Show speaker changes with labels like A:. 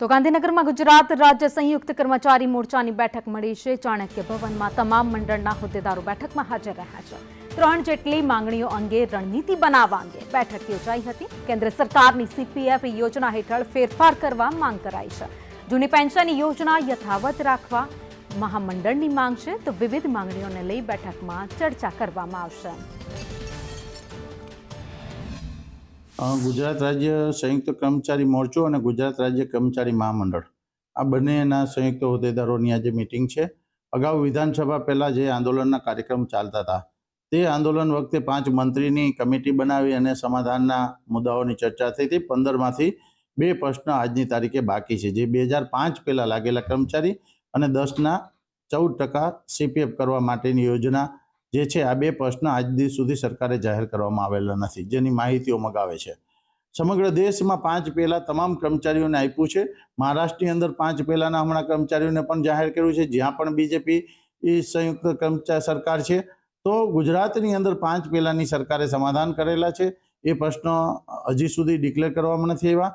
A: તો ગાંધીનગરમાં ગુજરાત રાજ્ય સંયુક્ત કર્મચારી મોરચાની બેઠક મળી છે. ચાણક્ય ભવનમાં તમામ મંડળના હોદ્દેદારો બેઠકમાં હાજર રહ્યા છે. ત્રણ જેટલી માંગણીઓ અંગે રણનીતિ બનાવવા અંગે બેઠક યોજાઈ હતી. કેન્દ્ર સરકારની સીપીએફ યોજના હેઠળ ફેરફાર કરવા માંગ કરાઈ છે. જૂની પેન્શન યોજના યથાવત રાખવા મહામંડળની માંગ છે. તો વિવિધ માંગણીઓને લઈ બેઠકમાં ચર્ચા કરવામાં આવશે.
B: ગુજરાત રાજ્ય સંયુક્ત કર્મચારી મોરચો અને ગુજરાત રાજ્ય કર્મચારી મહામંડળ. આ બંનેના સંયુક્ત હોદ્દેદારોની આજે મિટિંગ છે. અગાઉ વિધાનસભા પહેલાં જે આંદોલનના કાર્યક્રમ ચાલતા હતા, તે આંદોલન વખતે પાંચ મંત્રીની કમિટી બનાવી અને સમાધાનના મુદ્દાઓની ચર્ચા થઈ હતી. પંદરમાંથી બે પ્રશ્ન આજની તારીખે બાકી છે, જે બે હજાર પાંચ પહેલાં લાગેલા કર્મચારી અને દસના ચૌદ ટકા સીપીએફ કરવા માટેની યોજના જે છે, આ બે પ્રશ્ન આજ દિવસ સુધી સરકારે જાહેર કરવામાં આવેલા નથી, જેની માહિતીઓ મગાવે છે. સમગ્ર દેશમાં પાંચ પહેલાં તમામ કર્મચારીઓને આપ્યું છે. મહારાષ્ટ્રની અંદર પાંચ પહેલાંના હમણાં કર્મચારીઓને પણ જાહેર કર્યું છે. જ્યાં પણ બીજેપી સંયુક્ત કર્મચારી સરકાર છે. તો ગુજરાતની અંદર પાંચ પહેલાની સરકારે સમાધાન કરેલા છે. એ પ્રશ્નો હજી સુધી ડિક્લેર કરવામાં નથી આવ્યા.